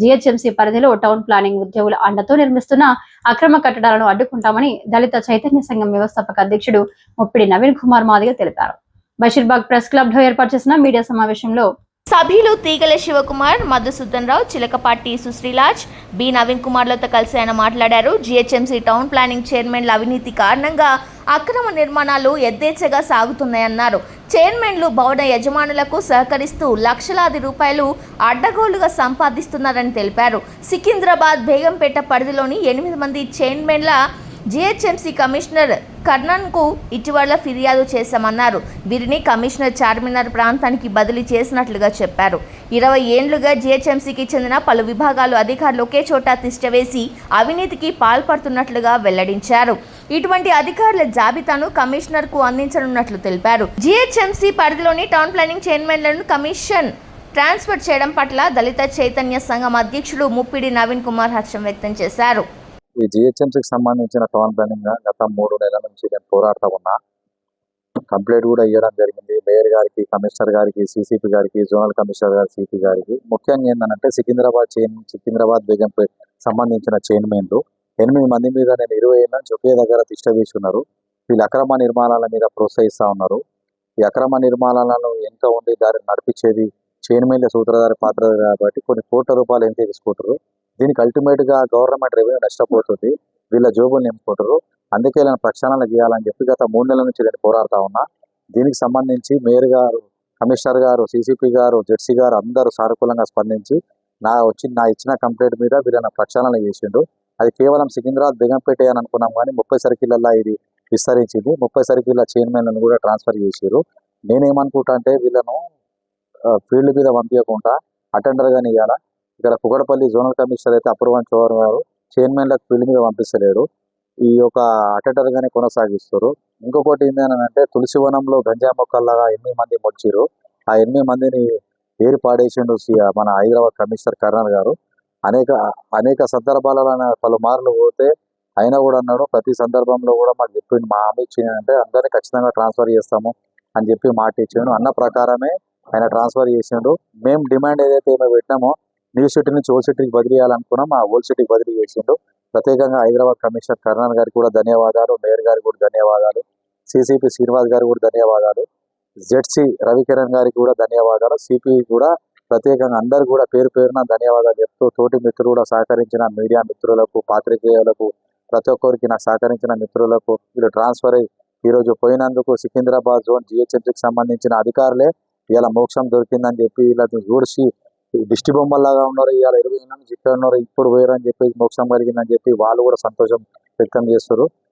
GHMC పరిధిలో town planning ఉద్యోగుల అండతో నిర్మిస్తున్న అక్రమ కట్టడాలను అడ్డుకుంటామని దళిత చైతన్య సంఘం వ్యవస్థాపక అధ్యక్షుడు ముప్పిడి నవీన్ కుమార్ మాదిగ తెలిపారు. బషీర్బాగ్ ప్రెస్ క్లబ్లో ఏర్పాటు చేసిన మీడియా సమావేశంలో సభ్యులు తీగల శివకుమార్ మధుసూదన్ రావు చిలకపాటి సుశ్రీలాజ్ బి నవీన్ కుమార్లతో కలిసి ఆయన మాట్లాడారు. జీహెచ్ఎంసీ టౌన్ ప్లానింగ్ చైర్మన్ల అవినీతి కారణంగా అక్రమ నిర్మాణాలు ఎద్దేచ్చగా సాగుతున్నాయన్నారు. చైర్మన్లు భవన యజమానులకు సహకరిస్తూ లక్షలాది రూపాయలు అడ్డగోలుగా సంపాదిస్తున్నారని తెలిపారు. సికింద్రాబాద్ బేగంపేట పరిధిలోని ఎనిమిది మంది చైర్మన్ల జీహెచ్ఎంసీ కమిషనర్ కర్ణన్కు ఇటీవల ఫిర్యాదు చేశామన్నారు. వీరిని కమిషనర్ చార్మినార్ ప్రాంతానికి బదిలీ చేసినట్లుగా చెప్పారు. ఇరవై ఏండ్లుగా జీహెచ్ఎంసీకి చెందిన పలు విభాగాలు అధికారులు ఒకే చోట తిష్టవేసి అవినీతికి పాల్పడుతున్నట్లుగా వెల్లడించారు. ఇటువంటి అధికారుల జాబితాను కమిషనర్కు అందించనున్నట్లు తెలిపారు. జిహెచ్ఎంసీ పరిధిలోని టౌన్ ప్లానింగ్ చైర్మన్లను కమిషన్ ట్రాన్స్ఫర్ చేయడం పట్ల దళిత చైతన్య సంఘం అధ్యక్షుడు ముప్పిడి నవీన్ కుమార్ హర్షం వ్యక్తం చేశారు. ఈ జిహెచ్ఎంసీకి సంబంధించిన టౌన్ ప్లానింగ్ గత మూడు నెలల నుంచి నేను పోరాడుతూ ఉన్నా. కంప్లైంట్ కూడా ఇవ్వడం జరిగింది. మేయర్ గారికి కమిషనర్ గారికి సిసిపి గారికి జోనల్ కమిషనర్ గారి సిపి గారికి. ముఖ్యంగా ఏంటంటే సికింద్రాబాద్ చైన్ సికింద్రాబాద్ బేగంపేట్ సంబంధించిన చైర్మన్లు ఎనిమిది మంది మీద నేను ఇరవై ఏళ్ళ నుంచి ఒకే దగ్గర తిష్ట వేసి ఉన్నారు వీళ్ళు అక్రమ నిర్మాణాల మీద ప్రోత్సహిస్తూ ఉన్నారు. ఈ అక్రమ నిర్మాణాలను ఎంత ఉంది దాన్ని నడిపించేది చైర్మన్ల సూత్రధారి పాత్ర కాబట్టి కొన్ని కోట్ల రూపాయలు ఎంత తీసుకుంటారు. దీనికి అల్టిమేట్గా గవర్నమెంట్ రెవెన్యూ నష్టపోతుంది. వీళ్ళ జోబులు నింపుకుంటారు. అందుకే ఇలా ప్రక్షాళన చేయాలని చెప్పి గత మూడు నెలల నుంచి నేను పోరాడుతా ఉన్నా. దీనికి సంబంధించి మేయర్ గారు కమిషనర్ గారు సీసీపీ గారు జెడ్సీ గారు అందరూ సానుకూలంగా స్పందించి నా వచ్చి నా ఇచ్చిన కంప్లైంట్ మీద వీళ్ళని ప్రక్షాళన చేసిండు అది కేవలం సికింద్రాబాద్ బేగంపేట అని అనుకున్నాం కానీ ముప్పై సర్కిళ్ళల్లో ఇది విస్తరించింది. ముప్పై సర్కిళ్ళ చైర్మన్లను కూడా ట్రాన్స్ఫర్ చేసారు నేనేమనుకుంటా అంటే వీళ్ళను ఫీల్డ్ మీద పంపించకుండా అటెండర్ గాని ఇవ్వాలా ఇక్కడ కుగడపల్లి జోనల్ కమిషనర్ అయితే అప్రూవన్ చౌర్ గారు చైర్మన్లకు ఫీల్డ్ మీద పంపిస్తలేరు. ఈ యొక్క అటెండర్గానే కొనసాగిస్తారు ఇంకొకటి ఏంటంటే తులసివనంలో గంజా మొక్కల్లాగా ఎనిమిది మంది మొచ్చిరు ఆ ఎనిమిది మందిని ఏరి పాడేసిండు మన హైదరాబాద్ కమిషనర్ కర్నల్ గారు. అనేక అనేక సందర్భాలలో పలుమార్లు పోతే అయినా కూడా అన్నాడు ప్రతి సందర్భంలో కూడా మాకు చెప్పిండు మా హామీ ఇచ్చిందంటే అందరినీ ఖచ్చితంగా ట్రాన్స్ఫర్ చేస్తాము అని చెప్పి మాట ఇచ్చిండు. అన్న ప్రకారమే ఆయన ట్రాన్స్ఫర్ చేసిండు. మేము డిమాండ్ ఏదైతే మేము పెట్టినామో న్యూ సిటీ నుంచి ఓల్ సిటీకి బదిలీ చేయాలనుకున్నాం ఆ ఓల్ సిటీకి బదిలీ చేసిండు. ప్రత్యేకంగా హైదరాబాద్ కమిషనర్ కర్ణన్ గారికి కూడా ధన్యవాదాలు మేయర్ గారికి కూడా ధన్యవాదాలు సిసిపి శ్రీనివాస్ గారికి కూడా ధన్యవాదాలు జెడ్సీ రవికిరణ్ గారికి కూడా ధన్యవాదాలు సిపి కూడా ప్రత్యేకంగా అందరు కూడా పేరు పేరున ధన్యవాదాలు చెప్తూ తోటి మిత్రులు కూడా సహకరించిన మీడియా మిత్రులకు పాత్రికేయులకు ప్రతి ఒక్కరికి నాకు సహకరించిన మిత్రులకు వీళ్ళు ట్రాన్స్ఫర్ అయ్యి ఈరోజు పోయినందుకు సికింద్రాబాద్ జోన్ జిహెచ్ఎంసీకి సంబంధించిన అధికారులే ఇలా మోక్షం దొరికిందని చెప్పి ఇలా చూడిసి దిష్టి బొమ్మల్లాగా ఉన్నారు. ఇవాళ ఇరవై నుంచి ఇక్కడ ఉన్నారు. ఇప్పుడు పోయారని చెప్పి మోక్షం కలిగిందని చెప్పి వాళ్ళు కూడా సంతోషం వ్యక్తం చేస్తారు